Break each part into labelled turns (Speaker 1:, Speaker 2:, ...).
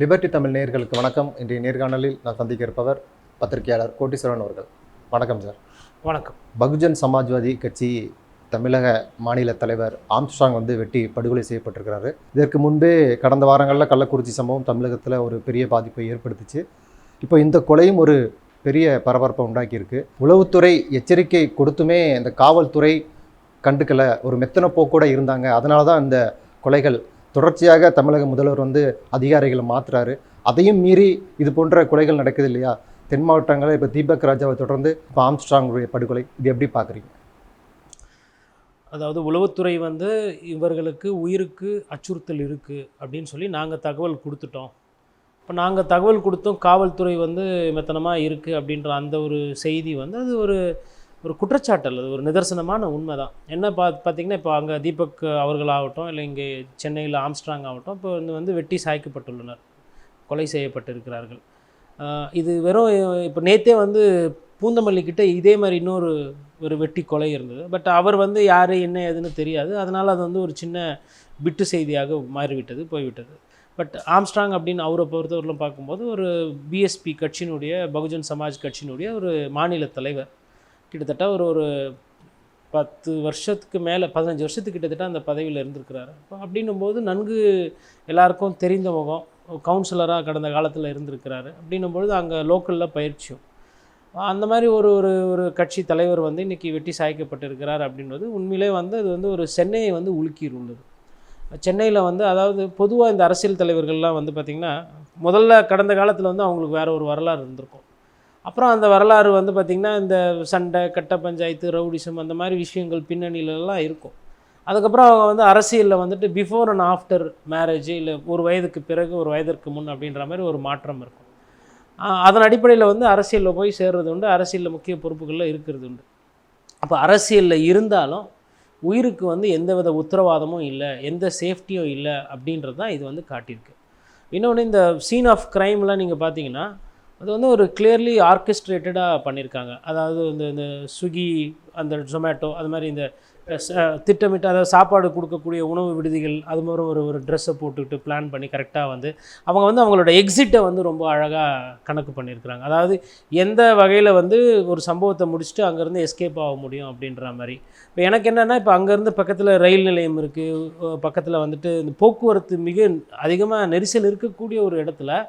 Speaker 1: Liberty Tamil நேயர்களுக்கு வணக்கம். இன்றைய நேர்காணலில் நான் சந்திக்க இருப்பவர் பத்திரிகையாளர் கோட்டீஸ்வரன் அவர்கள். வணக்கம் சார்.
Speaker 2: வணக்கம்.
Speaker 1: பகுஜன் சமாஜ்வாதி கட்சி தமிழக மாநில தலைவர் ஆம்ஸ்ட்ராங் வந்து வெட்டி படுகொலை செய்யப்பட்டிருக்கிறாரு. இதற்கு முன்பே கடந்த வாரங்களில் கள்ளக்குறிச்சி சம்பவம் தமிழகத்தில் ஒரு பெரிய பாதிப்பை ஏற்படுத்துச்சு. இப்போ இந்த கொலையும் ஒரு பெரிய பரபரப்பை உண்டாக்கியிருக்கு. உளவுத்துறை எச்சரிக்கை கொடுத்துமே இந்த காவல்துறை கண்டுக்கல. ஒரு மெத்தன போக்கோட இருந்தாங்க. அதனால தான் இந்த கொலைகள் தொடர்ச்சியாக தமிழக முதல்வர் வந்து அதிகாரிகளை மாற்றுறாரு அதையும் மீறி இது போன்ற கொலைகள் நடக்குது இல்லையா? தென் மாவட்டங்களில் இப்போ தீபக் ராஜாவை தொடர்ந்து இப்போ ஆம்ஸ்ட்ராங்குடைய படுகொலை இது எப்படி பார்க்குறீங்க?
Speaker 2: அதாவது உளவுத்துறை வந்து இவர்களுக்கு உயிருக்கு அச்சுறுத்தல் இருக்குது அப்படின்னு சொல்லி நாங்கள் தகவல் கொடுத்துட்டோம். இப்போ நாங்கள் தகவல் கொடுத்தோம் காவல்துறை வந்து மெத்தனமாக இருக்குது அப்படின்ற அந்த ஒரு செய்தி வந்து அது ஒரு ஒரு குற்றச்சாட்டு அது ஒரு நிதர்சனமான உண்மை தான் என்ன பா பார்த்தீங்கன்னா இப்போ அங்கே தீபக் அவர்களாகட்டும் இல்லை இங்கே சென்னையில் ஆம்ஸ்ட்ராங் ஆகட்டும் இப்போ வந்து வந்து வெட்டி சாய்க்கப்பட்டுள்ளனர் கொலை செய்யப்பட்டிருக்கிறார்கள். இது வெறும் இப்போ நேற்றே வந்து பூந்தமல்லிக்கிட்ட இதே மாதிரி இன்னொரு ஒரு வெட்டி கொலை இருந்தது. பட் அவர் வந்து யார் என்ன ஏதுன்னு தெரியாது. அதனால் அது வந்து ஒரு சின்ன விட்டு செய்தியாக மாறிவிட்டது போய்விட்டது. பட் ஆம்ஸ்ட்ராங் அப்படின்னு அவரை பொறுத்தவரையிலும் பார்க்கும்போது ஒரு பிஎஸ்பி கட்சியினுடைய பகுஜன் சமாஜ் கட்சியினுடைய ஒரு மாநில தலைவர். கிட்டத்தட்ட ஒரு ஒரு பத்து வருஷத்துக்கு மேலே பதினஞ்சு வருஷத்துக்கு கிட்டத்தட்ட அந்த பதவியில் இருந்திருக்கிறாரு. அப்போ அப்படின்னும் போது நன்கு எல்லாருக்கும் தெரிந்த முகம் கவுன்சிலராக கடந்த காலத்தில் இருந்திருக்கிறாரு. அப்படின்னும் பொழுது அங்கே லோக்கலில் பயிற்சியும். அந்த மாதிரி ஒரு ஒரு ஒரு கட்சி தலைவர் வந்து இன்றைக்கி வெட்டி சாய்க்கப்பட்டிருக்கிறார் அப்படின்றது உண்மையிலே வந்து அது வந்து ஒரு சென்னையை வந்து உலுக்கியுள்ளது சென்னையில் வந்து அதாவது பொதுவாக இந்த அரசியல் தலைவர்கள்லாம் வந்து பார்த்திங்கன்னா முதல்ல கடந்த காலத்தில் வந்து அவங்களுக்கு வேறு ஒரு வரலாறு இருந்திருக்கும். அப்புறம் அந்த வரலாறு வந்து பார்த்திங்கன்னா இந்த சண்டை கட்ட பஞ்சாயத்து ரவுடிசம் அந்த மாதிரி விஷயங்கள் பின்னணியிலலாம் இருக்கும். அதுக்கப்புறம் அவங்க வந்து அரசியலில் வந்துட்டு பிஃபோர் அண்ட் ஆஃப்டர் மேரேஜ் இல்லை ஒரு வயதுக்கு பிறகு ஒரு வயதிற்கு முன் அப்படின்ற மாதிரி ஒரு மாற்றம் இருக்கும். அதன் அடிப்படையில் வந்து அரசியலில் போய் சேர்றது உண்டு அரசியலில் முக்கிய பொறுப்புகளில் இருக்கிறது உண்டு. அப்போ அரசியலில் இருந்தாலும் உயிருக்கு வந்து எந்தவித உத்தரவாதமும் இல்லை எந்த சேஃப்டியும் இல்லை அப்படின்றது தான் இது வந்து காட்டியிருக்கு. இன்னொன்று இந்த சீன் ஆஃப் க்ரைம்லாம் நீங்கள் பார்த்தீங்கன்னா அது வந்து ஒரு கிளியர்லி ஆர்கெஸ்ட்ரேட்டடாக பண்ணியிருக்காங்க அதாவது இந்த இந்த ஸ்விக்கி அந்த ஜொமேட்டோ அது மாதிரி இந்த திட்டமிட்டு அதாவது சாப்பாடு கொடுக்கக்கூடிய உணவு விடுதிகள் அது மாதிரி ஒரு ஒரு ட்ரெஸ்ஸை போட்டுக்கிட்டு பிளான் பண்ணி கரெக்டாக வந்து அவங்க வந்து அவங்களோட எக்ஸிட்டை வந்து ரொம்ப அழகாக கணக்கு பண்ணியிருக்கிறாங்க. அதாவது எந்த வகையில் வந்து ஒரு சம்பவத்தை முடிச்சுட்டு அங்கேருந்து எஸ்கேப் ஆக முடியும் அப்படின்ற மாதிரி. இப்போ எனக்கு என்னென்னா இப்போ அங்கேருந்து பக்கத்தில் ரயில் நிலையம் இருக்குது பக்கத்தில் வந்துட்டு இந்த போக்குவரத்து மிக அதிகமாக நெரிசல் இருக்கக்கூடிய ஒரு இடத்துல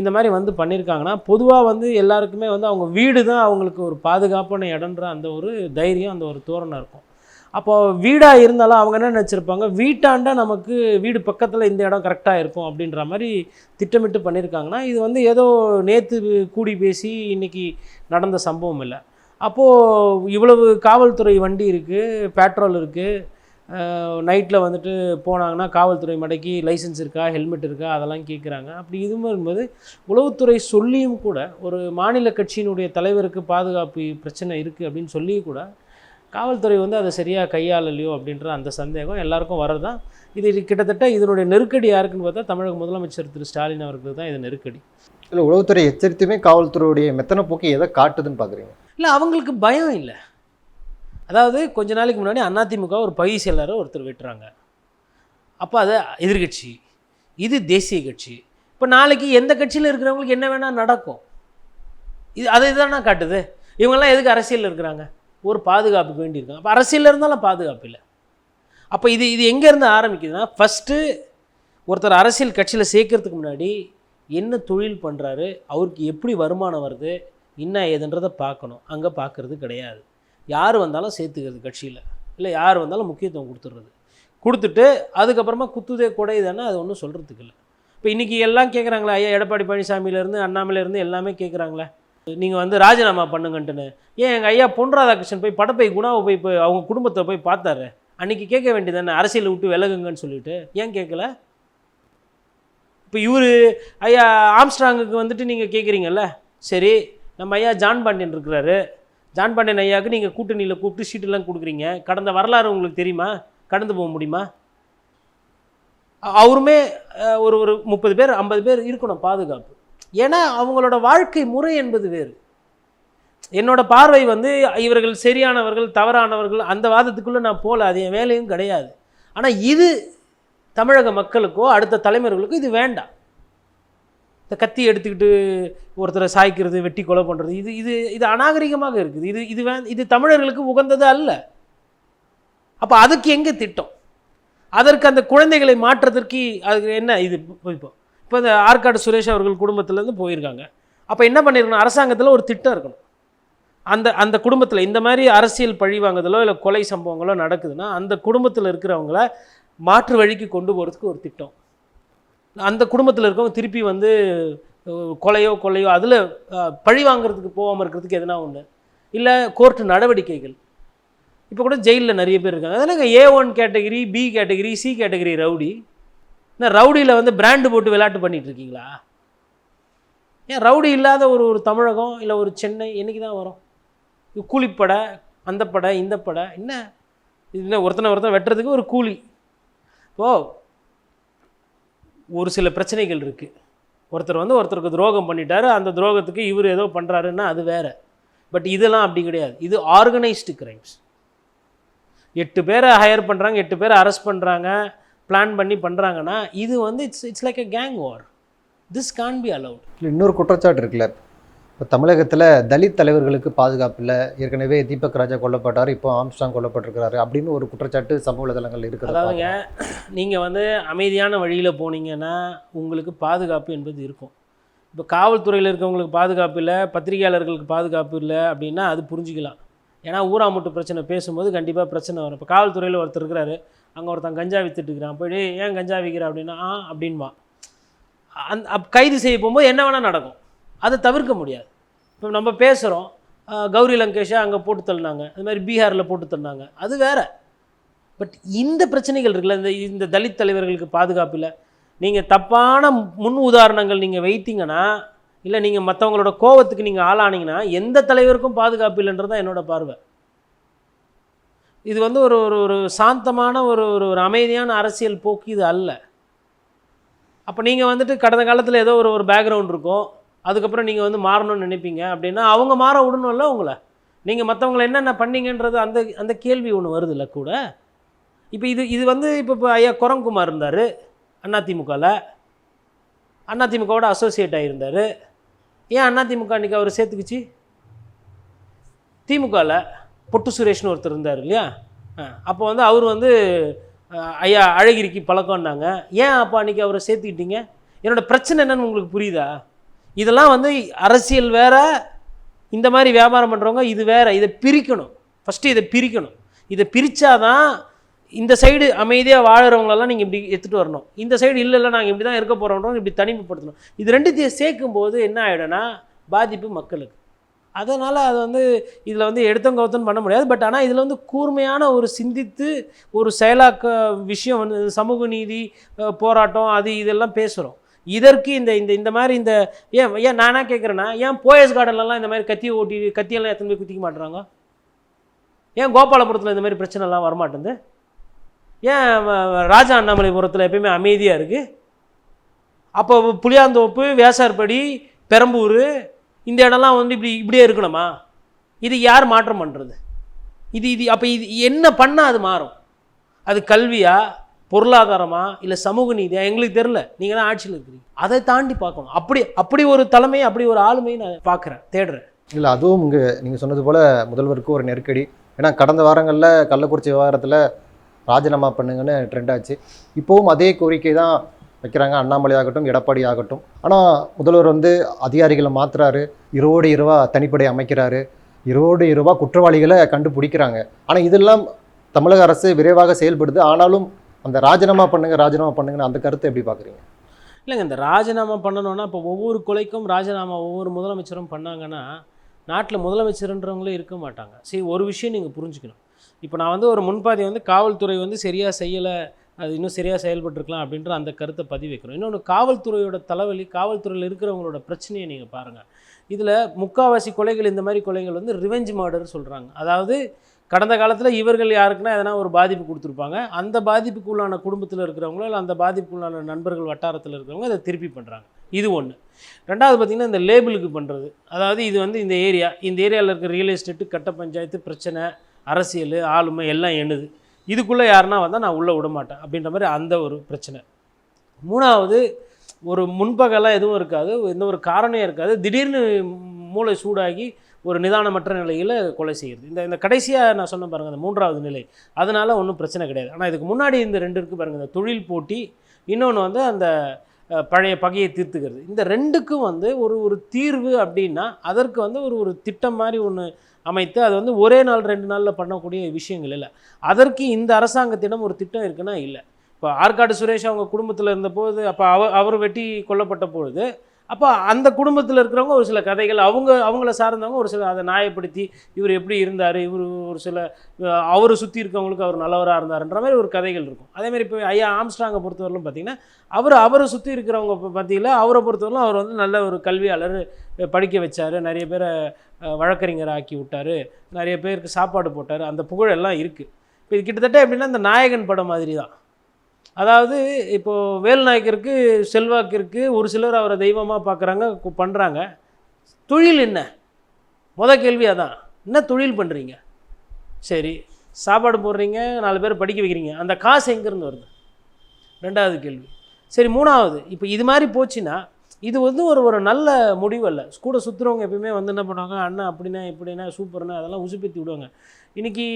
Speaker 2: இந்த மாதிரி வந்து பண்ணியிருக்காங்கன்னா பொதுவாக வந்து எல்லாருக்குமே வந்து அவங்க வீடு தான் அவங்களுக்கு ஒரு பாதுகாப்பான இடம்ன்ற அந்த ஒரு தைரியம் அந்த ஒரு தோரணை இருக்கும். அப்போ வீடாக இருந்தாலும் அவங்க என்ன நினச்சிருப்பாங்க? வீட்டாண்ட நமக்கு வீடு பக்கத்தில் இந்த இடம் கரெக்டாக இருக்கும் அப்படின்ற மாதிரி திட்டமிட்டு பண்ணியிருக்காங்கன்னா இது வந்து ஏதோ நேற்று கூடி பேசி இன்னைக்கு நடந்த சம்பவம் இல்லை. அப்போது இவ்வளவு காவல்துறை வண்டி இருக்குது பெட்ரோல் இருக்குது நைட்டில் வந்துட்டு போனாங்கன்னா காவல்துறை மடக்கி லைசன்ஸ் இருக்கா ஹெல்மெட் இருக்கா அதெல்லாம் கேட்குறாங்க அப்படி இதுவும் என்பது உளவுத்துறை சொல்லியும் கூட ஒரு மாநில கட்சியினுடைய தலைவருக்கு பாதுகாப்பு பிரச்சனை இருக்குது அப்படின்னு சொல்லியும் கூட காவல்துறை வந்து அதை சரியாக கையாளலையோ அப்படின்ற அந்த சந்தேகம் எல்லாருக்கும் வரதான் இது கிட்டத்தட்ட இதனுடைய நெருக்கடி யாருக்குன்னு பார்த்தா தமிழக முதலமைச்சர் திரு. ஸ்டாலின் அவர்களுக்கு தான் இது நெருக்கடி.
Speaker 1: இல்லை உளவுத்துறை எச்சரித்துமே காவல்துறையுடைய மெத்தன போக்கை எதை காட்டுதுன்னு பார்க்குறீங்க
Speaker 2: இல்லை அவங்களுக்கு பயம் இல்லை. அதாவது கொஞ்ச நாளைக்கு முன்னாடி அதிமுக ஒரு பகுதி செயலரை ஒருத்தர் வெட்டுறாங்க. அப்போ அது எதிர்கட்சி. இது தேசிய கட்சி. இப்போ நாளைக்கு எந்த கட்சியில் இருக்கிறவங்களுக்கு என்ன வேணால் நடக்கும். இது அதை இதுதானே காட்டுது? இவங்கெல்லாம் எதுக்கு அரசியலில் இருக்கிறாங்க? ஒரு பாதுகாப்புக்கு வேண்டியிருக்காங்க. அப்போ அரசியலில் இருந்தாலும் பாதுகாப்பு இல்லை. அப்போ இது இது எங்கேருந்து ஆரம்பிக்குதுன்னா ஃபஸ்ட்டு ஒருத்தர் அரசியல் கட்சியில் சேர்க்கறதுக்கு முன்னாடி என்ன தொழில் பண்ணுறாரு அவருக்கு எப்படி வருமானம் வருது என்ன ஏதுன்றதை பார்க்கணும். அங்கே பார்க்குறது கிடையாது. யார் வந்தாலும் சேர்த்துக்கிறது கட்சியில். இல்லை யார் வந்தாலும் முக்கியத்துவம் கொடுத்துட்றது கொடுத்துட்டு அதுக்கப்புறமா குத்துதே குடையுதானே அது ஒன்றும் சொல்கிறதுக்கு இல்லை. இப்போ இன்றைக்கி எல்லாம் கேட்குறாங்களே ஐயா எடப்பாடி பழனிசாமியிலேருந்து அண்ணாமலையிலேருந்து எல்லாமே கேட்குறாங்களே நீங்கள் வந்து ராஜினாமா பண்ணுங்கன்ட்டுன்னு. ஏன் எங்கள் ஐயா பொன் ராதாகிருஷ்ணன் போய் படப்பை குணாவை போய் போய் அவங்க குடும்பத்தை போய் பார்த்தாரு? அன்றைக்கி கேட்க வேண்டியதானே அரசியலை விட்டு விலகுங்கன்னு சொல்லிட்டு. ஏன் கேட்கல? இப்போ இவர் ஐயா ஆம்ஸ்ட்ராங்குக்கு வந்துட்டு நீங்கள் கேட்குறீங்கல்ல சரி நம்ம ஐயா ஜான் பாண்டியன் இருக்கிறாரு. ஜான் பாண்டியன் ஐயாவுக்கு நீங்கள் கூட்டணியில் கூப்பிட்டு சீட்டெல்லாம் கொடுக்குறீங்க. கடந்த வரலாறு உங்களுக்கு தெரியுமா? கடந்து போக முடியுமா? அவருமே ஒரு ஒரு முப்பது பேர் ஐம்பது பேர் இருக்கணும் பாதுகாப்பு. ஏன்னா அவங்களோட வாழ்க்கை முறை என்பது வேறு. என்னோட பார்வை வந்து இவர்கள் சரியானவர்கள் தவறானவர்கள் அந்த வாதத்துக்குள்ளே நான் போகல அது என் வேலையும் கிடையாது. ஆனால் இது தமிழக மக்களுக்கோ அடுத்த தலைமுறைகளுக்கோ இது வேண்டாம். இந்த கத்தி எடுத்துக்கிட்டு ஒருத்தரை சாய்க்கிறது வெட்டி கொலை பண்ணுறது இது இது இது அநாகரிகமாக இருக்குது. இது இது வே இது தமிழர்களுக்கு உகந்தது அல்ல. அப்போ அதுக்கு எங்கே திட்டம்? அதற்கு அந்த குழந்தைகளை மாற்றுறதற்கு அதுக்கு என்ன இது? இப்போ இப்போ இந்த ஆற்காடு சுரேஷ் அவர்கள் குடும்பத்துலேருந்து போயிருக்காங்க. அப்போ என்ன பண்ணியிருக்கணும்? அரசாங்கத்தில் ஒரு திட்டம் இருக்கணும். அந்த அந்த குடும்பத்தில் இந்த மாதிரி அரசியல் பழி வாங்குதலோ இல்லை கொலை சம்பவங்களோ நடக்குதுன்னா அந்த குடும்பத்தில் இருக்கிறவங்கள மாற்று வழிக்கு கொண்டு போகிறதுக்கு ஒரு திட்டம். அந்த குடும்பத்தில் இருக்கவங்க திருப்பி வந்து கொலையோ கொலையோ அதில் பழி வாங்குறதுக்கு போகாமல் இருக்கிறதுக்கு எதனா ஒன்று இல்லை கோர்ட்டு நடவடிக்கைகள். இப்போ கூட ஜெயிலில் நிறைய பேர் இருக்காங்க. அதனால் A one category B category C category rowdy. என்ன ரவுடியில் வந்து பிராண்டு போட்டு விளையாட்டு பண்ணிகிட்டு இருக்கீங்களா? ஏன் ரவுடி இல்லாத ஒரு ஒரு தமிழகம் இல்லை ஒரு சென்னை என்றைக்கு தான் வரும்? கூலிப்படை அந்த படை இந்த படை என்ன? இது என்ன ஒருத்தனை ஒருத்தன் வெட்டுறதுக்கு ஒரு கூலி. ஓ ஒரு சில பிரச்சனைகள் இருக்குது ஒருத்தர் வந்து ஒருத்தருக்கு துரோகம் பண்ணிட்டாரு அந்த துரோகத்துக்கு இவர் ஏதோ பண்ணுறாருன்னா அது வேறு. பட் இதெல்லாம் அப்படி கிடையாது. இது ஆர்கனைஸ்டு கிரைம்ஸ் எட்டு பேரை ஹையர் பண்ணுறாங்க எட்டு பேரை அரெஸ்ட் பண்ணுறாங்க பிளான் பண்ணி பண்ணுறாங்கன்னா இது வந்து it's it's like a gang war this can be allowed
Speaker 1: இல்ல, இன்னொரு குற்றச்சாட்டு இருக்குல்ல. இப்போ தமிழகத்தில் தலித் தலைவர்களுக்கு பாதுகாப்பு இல்லை. ஏற்கனவே தீபக் ராஜா கொல்லப்பட்டார் இப்போ ஆம்ஸ்டாங் கொல்லப்பட்டிருக்கிறாரு அப்படின்னு ஒரு குற்றச்சாட்டு சமூக வலைதளங்கள் இருக்கிறது
Speaker 2: அதாவதுங்க நீங்கள் வந்து அமைதியான வழியில் போனீங்கன்னா உங்களுக்கு பாதுகாப்பு என்பது இருக்கும். இப்போ காவல்துறையில் இருக்கவங்களுக்கு பாதுகாப்பு இல்லை பத்திரிகையாளர்களுக்கு பாதுகாப்பு இல்லை அப்படின்னா அது புரிஞ்சிக்கலாம். ஏன்னா ஊராமுட்டு பிரச்சனை பேசும்போது கண்டிப்பாக பிரச்சனை வரும். இப்போ காவல்துறையில் ஒருத்தர் இருக்கிறாரு அங்கே ஒருத்தன் கஞ்சா வித்துட்டு இருக்கிறான். போய் ஏன் கஞ்சா விற்கிற அப்படின்னா ஆ அப்படின்வான் அந் அப் கைது செய்ய போகும்போது என்ன வேணால் நடக்கும். அதை தவிர்க்க முடியாது. இப்போ நம்ம பேசுகிறோம் கௌரி லங்கேஷை அங்கே போட்டு தள்ளினாங்க. அது மாதிரி பீகாரில் போட்டு தள்ளினாங்க. அது வேற. பட் இந்த பிரச்சனைகள் இருக்குல்ல இந்த இந்த தலித் தலைவர்களுக்கு பாதுகாப்பு இல்லை. நீங்கள் தப்பான முன் உதாரணங்கள் நீங்கள் வைத்தீங்கன்னா இல்லை நீங்கள் மற்றவங்களோட கோவத்துக்கு நீங்கள் ஆளானீங்கன்னா எந்த தலைவருக்கும் பாதுகாப்பு இல்லைன்றது தான் என்னோடய பார்வை. இது வந்து ஒரு ஒரு ஒரு சாந்தமான ஒரு ஒரு ஒரு அமைதியான அரசியல் போக்கு இது அல்ல. அப்போ நீங்கள் வந்துட்டு கடந்த காலத்தில் ஏதோ ஒரு ஒரு பேக்ரவுண்ட் இருக்கும். அதுக்கப்புறம் நீங்கள் வந்து மாறணும்னு நினைப்பீங்க. அப்படின்னா அவங்க மாற விடணும்ல உங்களை? நீங்கள் மற்றவங்களை என்னென்ன பண்ணீங்கன்றது அந்த அந்த கேள்வி ஒன்று வருதுல்ல கூட. இப்போ இது இது வந்து இப்போ இப்போ ஐயா குரங்குமார் இருந்தார் அதிமுகவில் அதிமுகவோட அசோசியேட் ஆகியிருந்தார் ஏன் அதிமுக அன்றைக்கி அவர் சேர்த்துக்குச்சு? திமுகவில் பொட்டு சுரேஷ்னு ஒருத்தர் இருந்தார் இல்லையா? அப்போ வந்து அவர் வந்து ஐயா அழகிரிக்கு பழக்கம்னாங்க. ஏன் அப்போ அன்றைக்கி அவரை சேர்த்துக்கிட்டீங்க? என்னோட பிரச்சனை என்னன்னு உங்களுக்கு புரியுதா? இதெல்லாம் வந்து அரசியல் வேற இந்த மாதிரி வியாபாரம் பண்ணுறவங்க இது வேறு இதை பிரிக்கணும். ஃபஸ்ட்டு இதை பிரிக்கணும். இதை பிரித்தாதான் இந்த சைடு அமைதியாக வாழுறவங்களெல்லாம் நீங்கள் இப்படி எடுத்துகிட்டு வரணும். இந்த சைடு இல்லை இல்லை நாங்கள் இப்படி தான் இருக்க போகிறோன்றவங்க இப்படி தனிமைப்படுத்தணும். இது ரெண்டுத்தையும் சேர்க்கும்போது என்ன ஆகிடும்னா பாதிப்பு மக்களுக்கு. அதனால் அது வந்து இதில் வந்து எடுத்தம் கவுத்தம் பண்ண முடியாது. பட் ஆனால் இதில் வந்து கூர்மையான ஒரு சிந்தித்து ஒரு செயலாக்க விஷயம் வந்து சமூக நீதி போராட்டம் அது இதெல்லாம் பேசுகிறோம் இதற்கு இந்த இந்த இந்த மாதிரி இந்த ஏன் ஏன் நானாக கேட்குறேன்னா ஏன் போயஸ் கார்டன்லலாம் இந்த மாதிரி கத்தியை ஓட்டி கத்தியெல்லாம் எத்தனை போய் குத்திக்க மாட்டுறாங்க ஏன் கோபாலபுரத்தில் இந்த மாதிரி பிரச்சனைலாம் வரமாட்டேங்குது ஏன் ராஜா அண்ணாமலைபுரத்தில் எப்பயுமே அமைதியாக இருக்குது அப்போ புளியாந்தோப்பு வேசார்படி பெரம்பூர் இந்த இடம்லாம் வந்து இப்படி இப்படியே இருக்கணுமா? இது யார் மாற்றம் பண்ணுறது இது இது அப்போ இது என்ன பண்ணால் அது மாறும்? அது கல்வியா பொருளாதாரமா இல்லை சமூக நீதியா? எங்களுக்கு தெரில நீங்கள் தான் ஆட்சியில் இருக்கிறீங்க. அதை தாண்டி பார்க்கணும். அப்படி அப்படி ஒரு தலைமை அப்படி ஒரு ஆளுமையை நான் பார்க்குறேன் தேடுறேன்.
Speaker 1: இல்லை அதுவும் இங்கே நீங்கள் சொன்னது போல் முதல்வருக்கு ஒரு நெருக்கடி. ஏன்னா கடந்த வாரங்களில் கள்ளக்குறிச்சி விவகாரத்தில் ராஜினாமா பண்ணுங்கன்னு ட்ரெண்ட் ஆச்சு. இப்போவும் அதே கோரிக்கை தான் வைக்கிறாங்க. அண்ணாமலை ஆகட்டும் எடப்பாடி ஆகட்டும். ஆனால் முதல்வர் வந்து அதிகாரிகளை மாற்றுறாரு இருவோடு இருவா தனிப்படை அமைக்கிறாரு. இருவோடு இருவா குற்றவாளிகளை கண்டுபிடிக்கிறாங்க. ஆனால் இதெல்லாம் தமிழக அரசு விரைவாக செயல்படுது. ஆனாலும் அந்த ராஜினாமா பண்ணுங்க ராஜினாமா பண்ணுங்கன்னு அந்த கருத்தை எப்படி பார்க்குறீங்க
Speaker 2: இல்லைங்க இந்த ராஜினாமா பண்ணணும்னா இப்போ ஒவ்வொரு கொலைக்கும் ராஜினாமா ஒவ்வொரு முதலமைச்சரும் பண்ணாங்கன்னா நாட்டில் முதலமைச்சர்ன்றவங்களே இருக்க மாட்டாங்க. சரி ஒரு விஷயம் நீங்கள் புரிஞ்சுக்கணும். இப்போ நான் வந்து ஒரு முன்பாதை வந்து காவல்துறை வந்து சரியாக செய்யலை அது இன்னும் சரியாக செயல்பட்டுருக்கலாம் அப்படின்ற அந்த கருத்தை பதிவு வைக்கிறோம் இன்னொன்று காவல்துறையோட தலைவலி காவல்துறையில் இருக்கிறவங்களோட பிரச்சனையை நீங்கள் பாருங்கள் இதில் முக்காவாசி கொலைகள் இந்த மாதிரி கொலைகள் வந்து ரிவெஞ்ச் மர்டர் சொல்கிறாங்க அதாவது கடந்த காலத்தில் இவர்கள் யாருக்குன்னா எதனா ஒரு பாதிப்பு கொடுத்துருப்பாங்க. அந்த பாதிப்புக்குள்ளான குடும்பத்தில் இருக்கிறவங்களோ இல்லை அந்த பாதிப்புக்குள்ளான நண்பர்கள் வட்டாரத்தில் இருக்கிறவங்க அதை திருப்பி பண்ணுறாங்க இது ஒன்று ரெண்டாவது பார்த்திங்கன்னா இந்த லேபிளுக்கு பண்ணுறது அதாவது இது வந்து இந்த ஏரியா. இந்த ஏரியாவில் இருக்கிற ரியல் எஸ்டேட்டு கட்ட பஞ்சாயத்து பிரச்சனை அரசியல் ஆளுமை எல்லாம் எண்ணுது. இதுக்குள்ளே யாருன்னா வந்தால் நான் உள்ளே விட மாட்டேன் அப்படின்ற மாதிரி அந்த ஒரு பிரச்சனை. மூணாவது ஒரு முன்பகலாம் எதுவும் இருக்காது எந்த ஒரு காரணம் இருக்காது. திடீர்னு மூளை சூடாகி ஒரு நிதானமற்ற நிலையில் கொலை செய்கிறது இந்த இந்த கடைசியாக நான் சொன்ன பாருங்கள் அந்த மூன்றாவது நிலை அதனால் ஒன்றும் பிரச்சனை கிடையாது. ஆனால் இதுக்கு முன்னாடி இந்த ரெண்டு இருக்குது பாருங்கள் இந்த தொழில் போட்டி இன்னொன்று வந்து அந்த பழைய பகையை தீர்த்துக்கிறது. இந்த ரெண்டுக்கும் வந்து ஒரு ஒரு தீர்வு அப்படின்னா அதற்கு வந்து ஒரு ஒரு திட்டம் மாதிரி ஒன்று அமைத்து அது வந்து ஒரே நாள் ரெண்டு நாளில் பண்ணக்கூடிய விஷயங்கள் இல்லை. அதற்கு இந்த அரசாங்கத்திடம் ஒரு திட்டம் இருக்குன்னா இல்லை. இப்போ ஆற்காடு சுரேஷ் அவங்க குடும்பத்தில் இருந்தபோது அப்போ அவ அவர் வெட்டி கொல்லப்பட்ட பொழுது அப்போ அந்த குடும்பத்தில் இருக்கிறவங்க ஒரு சில கதைகள் அவங்க அவங்கள சார்ந்தவங்க ஒரு சில அதை நியாயப்படுத்தி இவர் எப்படி இருந்தார் இவர் ஒரு சில அவரை சுற்றி இருக்கவங்களுக்கு அவர் நல்லவராக இருந்தாருன்ற மாதிரி ஒரு கதைகள் இருக்கும். அதேமாதிரி இப்போ ஐயா ஆம்ஸ்ட்ராங்கை பொறுத்தவரையிலும் பார்த்தீங்கன்னா அவர் அவரை சுற்றி இருக்கிறவங்க பற்றியில் அவரை பொறுத்தவரையிலும் அவர் வந்து நல்ல ஒரு கல்வியாளர் படிக்க வச்சார் நிறைய பேரை வழக்கறிஞர் ஆக்கி விட்டார் நிறைய பேருக்கு சாப்பாடு போட்டார் அந்த புகழெல்லாம் இருக்குது இப்போ இது கிட்டத்தட்ட எப்படின்னா இந்த நாயகன் படம் மாதிரி தான் அதாவது இப்போது வேல்நாயக்கருக்கு செல்வாக்கு இருக்குது ஒரு சிலர் அவரை தெய்வமாக பார்க்குறாங்க பண்ணுறாங்க தொழில் என்ன? முத கேள்வி அதான். என்ன தொழில் பண்ணுறீங்க சரி சாப்பாடு போடுறீங்க நாலு பேர் படிக்க வைக்கிறீங்க. அந்த காசு எங்கேருந்து வருது? ரெண்டாவது கேள்வி. சரி மூணாவது இப்போ இது மாதிரி போச்சுன்னா இது வந்து ஒரு ஒரு நல்ல முடிவு அல்ல. கூட சுற்றுறவங்க எப்பயுமே வந்து என்ன பண்ணுவாங்க அண்ணா அப்படின்னா இப்படின்னா சூப்பர்னா அதெல்லாம் உசுப்பேத்தி விடுவாங்க. இன்றைக்கி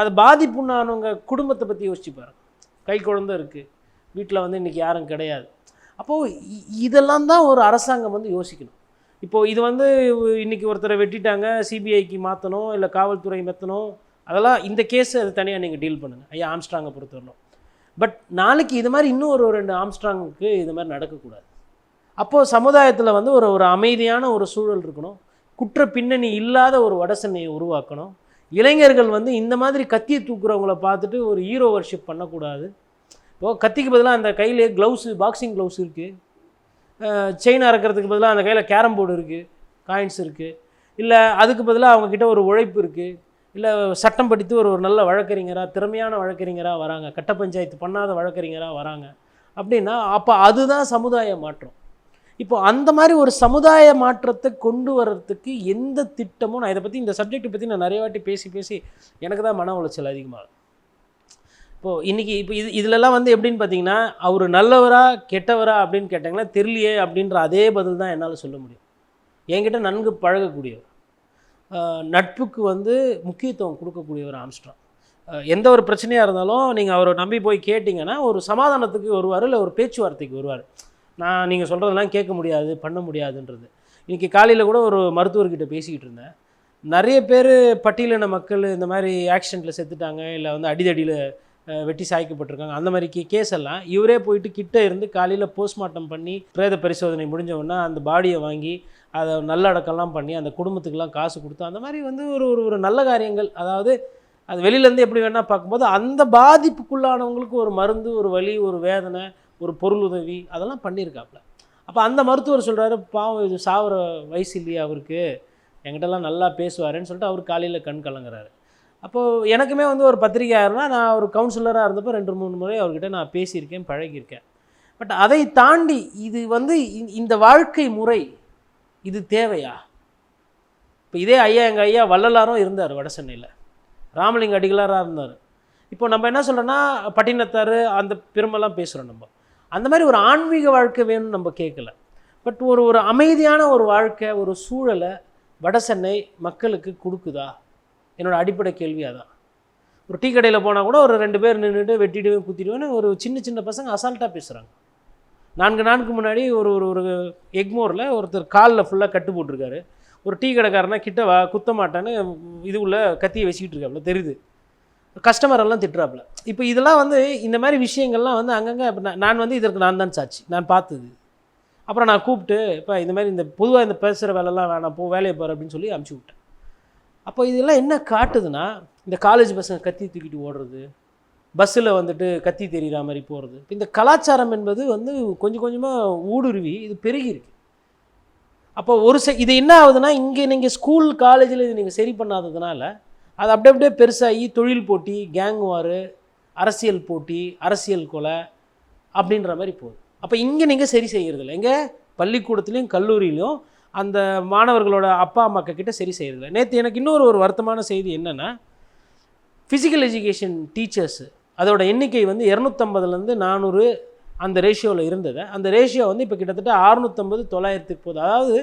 Speaker 2: அது பாதிப்புண்ணானவங்க குடும்பத்தை பற்றி யோசிச்சு பாருங்க. கை குழந்தை இருக்குது வீட்டில் வந்து இன்றைக்கி யாரும் கிடையாது. அப்போது இ- இதெல்லாம் தான் ஒரு அரசாங்கம் வந்து யோசிக்கணும். இப்போது இது வந்து இன்றைக்கி ஒருத்தரை வெட்டிட்டாங்க சிபிஐக்கு மாற்றணும் இல்லை காவல்துறை மாற்றணும் அதெல்லாம் இந்த கேஸ் அது தனியாக நீங்கள் டீல் பண்ணுங்கள் ஐயா ஆம்ஸ்ட்ராங்கை பொறுத்தவரைக்கும் பட் நாளைக்கு இது மாதிரி இன்னும் ஒரு ரெண்டு ஆம்ஸ்ட்ராங்குக்கு இது மாதிரி நடக்கக்கூடாது. அப்போது சமுதாயத்தில் வந்து ஒரு ஒரு அமைதியான ஒரு சூழல் இருக்கணும். குற்ற பின்னணி இல்லாத ஒரு வடசென்னையை உருவாக்கணும். இளைஞர்கள் வந்து இந்த மாதிரி கத்தியை தூக்குறவங்கள பார்த்துட்டு ஒரு ஹீரோ வர்ஷிப் பண்ணக்கூடாது. இப்போது கத்திக்கு பதிலாக அந்த கையில் க்ளவுஸு பாக்ஸிங் க்ளவுஸ் இருக்குது செயின் அறக்கிறதுக்கு பதிலாக அந்த கையில் கேரம் போர்டு இருக்குது காயின்ஸ் இருக்குது இல்லை அதுக்கு பதிலாக அவங்கக்கிட்ட ஒரு உழைப்பு இருக்குது இல்லை சட்டம் படித்து ஒரு ஒரு நல்ல வழக்கறிஞராக திறமையான வழக்கறிஞராக வராங்க. கட்ட பஞ்சாயத்து பண்ணாத வழக்கறிஞராக வராங்க. அப்படின்னா அப்போ அதுதான் சமுதாய மாற்றம். இப்போ அந்த மாதிரி ஒரு சமுதாய மாற்றத்தை கொண்டு வர்றதுக்கு எந்த திட்டமும் நான் இதை பற்றி இந்த சப்ஜெக்ட்டை பற்றி நான் நிறைய வாட்டி பேசி பேசி எனக்கு தான் மன உளைச்சல் அதிகமாகும் இப்போது இன்றைக்கி இப்போ இது இதிலெல்லாம் வந்து எப்படின்னு பார்த்தீங்கன்னா அவர் நல்லவரா கெட்டவரா அப்படின்னு கேட்டாங்கன்னா தெரியலையே அப்படின்ற அதே பதில் தான் என்னால் சொல்ல முடியும். என்கிட்ட நன்கு பழகக்கூடியவர். நட்புக்கு வந்து முக்கியத்துவம் கொடுக்கக்கூடியவர் ஆம்ஸ்ட்ராங். எந்த ஒரு பிரச்சனையாக இருந்தாலும் நீங்கள் அவரை நம்பி போய் கேட்டிங்கன்னா ஒரு சமாதானத்துக்கு வருவார் இல்லை ஒரு பேச்சுவார்த்தைக்கு வருவார். நான் நீங்கள் சொல்கிறதெல்லாம் கேட்க முடியாது பண்ண முடியாதுன்றது. இன்றைக்கி காலையில் கூட ஒரு மருத்துவர்கிட்ட பேசிக்கிட்டு இருந்தேன். நிறைய பேர் பட்டியலின மக்கள் இந்த மாதிரி ஆக்சிடெண்ட்டில் செத்துட்டாங்க இல்லை வந்து அடிதடியில் வெட்டி சாய்க்கப்பட்டிருக்காங்க அந்த மாதிரி கே கேஸ் எல்லாம் இவரே போயிட்டு கிட்ட இருந்து காலையில் போஸ்ட்மார்ட்டம் பண்ணி பிரேத பரிசோதனை முடிஞ்சவுடனே அந்த பாடியை வாங்கி அதை நல்லடக்கம்லாம் பண்ணி அந்த குடும்பத்துக்கெல்லாம் காசு கொடுத்து அந்த மாதிரி வந்து ஒரு ஒரு ஒரு நல்ல காரியங்கள். அதாவது அது வெளியிலேருந்து எப்படி வேணால் பார்க்கும்போது அந்த பாதிப்புக்குள்ளானவங்களுக்கு ஒரு மருந்து ஒரு வலி ஒரு வேதனை ஒரு பொருள் உதவி அதெல்லாம் பண்ணியிருக்காப்புல. அப்போ அந்த மருத்துவர் சொல்கிறாரு பாவம் இது சாவர வயசு இல்லையா அவருக்கு. என்கிட்டலாம் நல்லா பேசுவாருன்னு சொல்லிட்டு அவர் காலையில் கண் கலங்குறாரு. அப்போது எனக்குமே வந்து ஒரு பத்திரிகையாளர்னா நான் ஒரு கவுன்சிலராக இருந்தப்போ ரெண்டு மூணு முறை அவர்கிட்ட நான் பேசியிருக்கேன் பழகியிருக்கேன். பட் அதை தாண்டி இது வந்து இந்த வாழ்க்கை முறை இது தேவையா? இப்போ இதே ஐயா எங்கள் ஐயா வள்ளலாரும் இருந்தார் வட சென்னையில். ராமலிங்க அடிகளாராக இருந்தார். இப்போ நம்ம என்ன சொல்கிறோன்னா பட்டினத்தார் அந்த பெருமைலாம் பேசுகிறோம் நம்ம. அந்த மாதிரி ஒரு ஆன்மீக வாழ்க்கை வேணும்னு நம்ம கேட்கல. பட் ஒரு ஒரு அமைதியான ஒரு வாழ்க்கை ஒரு சூழலை வடசென்னை மக்களுக்கு கொடுக்குதா? என்னோட அடிப்படை கேள்வி அதான். ஒரு டீ கடையில் போனால் கூட ஒரு ரெண்டு பேர் நின்றுட்டு வெட்டிடுவேன் குத்திடுவேன்னு ஒரு சின்ன சின்ன பசங்க அசால்ட்டாக பேசுகிறாங்க நான்கு நாளுக்கு முன்னாடி ஒரு ஒரு ஒரு எக்மோரில் ஒருத்தர் காலில் ஃபுல்லாக கட்டு போட்டிருக்காரு. ஒரு டீ கடைக்காரனா கிட்ட வா குத்த மாட்டேன்னு இது உள்ள கத்தியை வச்சுக்கிட்டு இருக்காப்புல தெரியுது. கஸ்டமர் எல்லாம் திட்டுறாப்புல. இப்போ இதெல்லாம் வந்து இந்த மாதிரி விஷயங்கள்லாம் வந்து அங்கங்கே இப்போ நான் நான் வந்து இதற்கு நான் தான் சாட்சி. நான் பார்த்தது. அப்புறம் நான் கூப்பிட்டு இப்போ இந்த மாதிரி இந்த பொதுவாக இந்த பேசுகிற வேலைலாம் வேணாம் போ வேலையை போகிற அப்படின்னு சொல்லி அமுச்சு விட்டேன். அப்போ இதெல்லாம் என்ன காட்டுதுன்னா இந்த காலேஜ் பசங்க கத்தி தூக்கிட்டு ஓடுறது பஸ்ஸில் வந்துட்டு கத்தி தெரிகிற மாதிரி போகிறது இந்த கலாச்சாரம் என்பது வந்து கொஞ்சம் கொஞ்சமாக ஊடுருவி இது பெருகிருக்கு அப்போ ஒரு செ இது என்ன ஆகுதுன்னா இங்கே நீங்கள் ஸ்கூல் காலேஜில் இது நீங்கள் சரி பண்ணாததுனால அது அப்படியே அப்படியே பெருசாகி தொழில் போட்டி கேங் வாரு அரசியல் போட்டி அரசியல் கொலை அப்படின்ற மாதிரி போகுது. அப்போ இங்கே நீங்கள் சரி செய்கிறதில்ல எங்கே? பள்ளிக்கூடத்துலேயும் கல்லூரியிலையும் அந்த மாணவர்களோட அப்பா அம்மாக்க கிட்ட சரி செய்கிறதில்ல நேற்று எனக்கு இன்னொரு ஒரு வருத்தமான செய்தி என்னென்னா ஃபிசிக்கல் எஜுகேஷன் டீச்சர்ஸு அதோட எண்ணிக்கை வந்து இரநூத்தம்பதுலேருந்து நானூறு அந்த ரேஷியோவில் இருந்தது. அந்த ரேஷியோ வந்து இப்போ கிட்டத்தட்ட அறுநூத்தம்பது தொள்ளாயிரத்துக்கு போகுது. அதாவது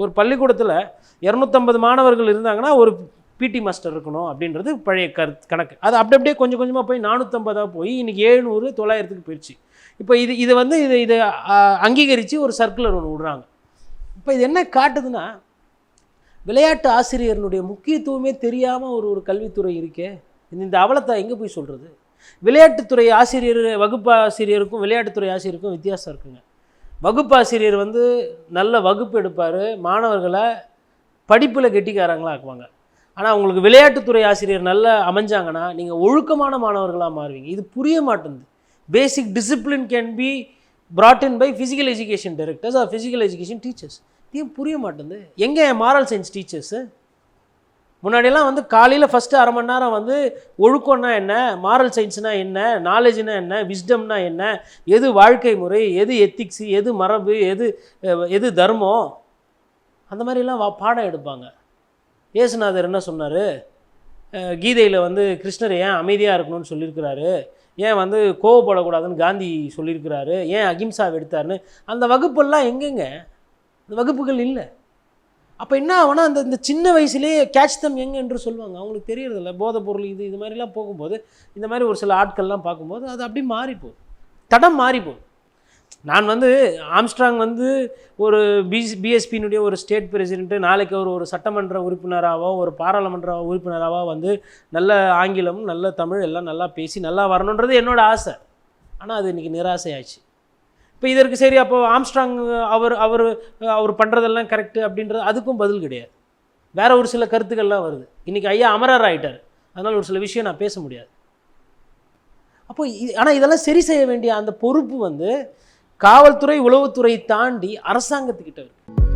Speaker 2: ஒரு பள்ளிக்கூடத்தில் இரநூத்தம்பது மாணவர்கள் இருந்தாங்கன்னா ஒரு பிடி மாஸ்டர் இருக்கணும் அப்படின்றது பழைய கருத்து கணக்கு. அது அப்படி அப்படியே கொஞ்சம் கொஞ்சமாக போய் நானூற்றம்பதாக போய் இன்றைக்கி ஏழுநூறு தொள்ளாயிரத்துக்கு போயிடுச்சு இப்போ இது இது வந்து இது இதை அங்கீகரித்து ஒரு சர்க்குலர் ஒன்று விடுறாங்க. இப்போ இது என்ன காட்டுதுன்னா விளையாட்டு ஆசிரியர்களுடைய முக்கியத்துவமே தெரியாமல் ஒரு ஒரு கல்வித்துறை இருக்கே. இந்த இந்த அவலத்தை எங்கே போய் சொல்கிறது விளையாட்டுத்துறை ஆசிரியர் வகுப்பு ஆசிரியருக்கும் விளையாட்டுத்துறை ஆசிரியருக்கும் வித்தியாசம் இருக்குங்க. வகுப்பாசிரியர் வந்து நல்ல வகுப்பு எடுப்பார் மாணவர்களை படிப்பில் கெட்டிக்காரங்களா ஆக்குவாங்க. ஆனால் உங்களுக்கு விளையாட்டுத்துறை ஆசிரியர் நல்லா அமைஞ்சாங்கன்னா நீங்கள் ஒழுக்கமான மாணவர்களாக மாறுவீங்க. இது புரிய மாட்டேங்குது. Basic discipline can be brought in by physical education directors or physical education teachers இது ஏன் புரிய மாட்டேங்குது? எங்கே மாரல் சயின்ஸ் டீச்சர்ஸு முன்னாடியெல்லாம் வந்து காலையில் ஃபஸ்ட்டு அரை மணி நேரம் வந்து ஒழுக்கம்னா என்ன மாரல் சயின்ஸ்னால் என்ன நாலேஜ்னா என்ன விஸ்டம்னா என்ன எது வாழ்க்கை முறை எது எத்திக்ஸு எது மரபு எது எது தர்மம் அந்த மாதிரிலாம் வா- பாடம் எடுப்பாங்க. இயேசுநாதர் என்ன சொன்னார்? கீதையில் வந்து கிருஷ்ணர் ஏன் அமைதியாக இருக்கணும்னு சொல்லியிருக்கிறாரு? ஏன் வந்து கோவப்படக்கூடாதுன்னு காந்தி சொல்லியிருக்கிறாரு? ஏன் அகிம்சாவை எடுத்தாருன்னு? அந்த வகுப்பெல்லாம் எங்கெங்க? அந்த வகுப்புகள் இல்லை. அப்போ என்ன ஆகும்னா அந்த இந்த சின்ன வயசுலேயே கேட்ச் தம் எங்க என்று சொல்லுவாங்க. அவங்களுக்கு தெரியறதில்ல. போதை பொருள் இது இது மாதிரிலாம் போகும்போது இந்த மாதிரி ஒரு சில ஆட்கள்லாம் பார்க்கும்போது அது அப்படி மாறி போகுது தடம் மாறி நான் வந்து ஆம்ஸ்ட்ராங் வந்து ஒரு பிஸ் பிஎஸ்பியினுடைய ஒரு ஸ்டேட் பிரசிடென்ட்டு நாளைக்கு அவர் ஒரு சட்டமன்ற உறுப்பினராகவோ ஒரு பாராளுமன்ற உறுப்பினராகவோ வந்து நல்ல ஆங்கிலம் நல்ல தமிழ் எல்லாம் நல்லா பேசி நல்லா வரணுன்றது என்னோடய ஆசை. ஆனால் அது இன்றைக்கி நிராசை இப்போ இதற்கு சரி அப்போ ஆம்ஸ்ட்ராங் அவர் அவர் அவர் பண்ணுறதெல்லாம் கரெக்டு அப்படின்றது அதுக்கும் பதில் கிடையாது. வேற ஒரு சில கருத்துக்கள்லாம் வருது. இன்றைக்கி ஐயா அமரர் ஆயிட்டார். அதனால் ஒரு சில விஷயம் நான் பேச முடியாது. அப்போ ஆனால் இதெல்லாம் சரி செய்ய வேண்டிய அந்த பொறுப்பு வந்து காவல்துறை உளவுத்துறை தாண்டி அரசாங்கத்துக்கிட்ட இருக்கு.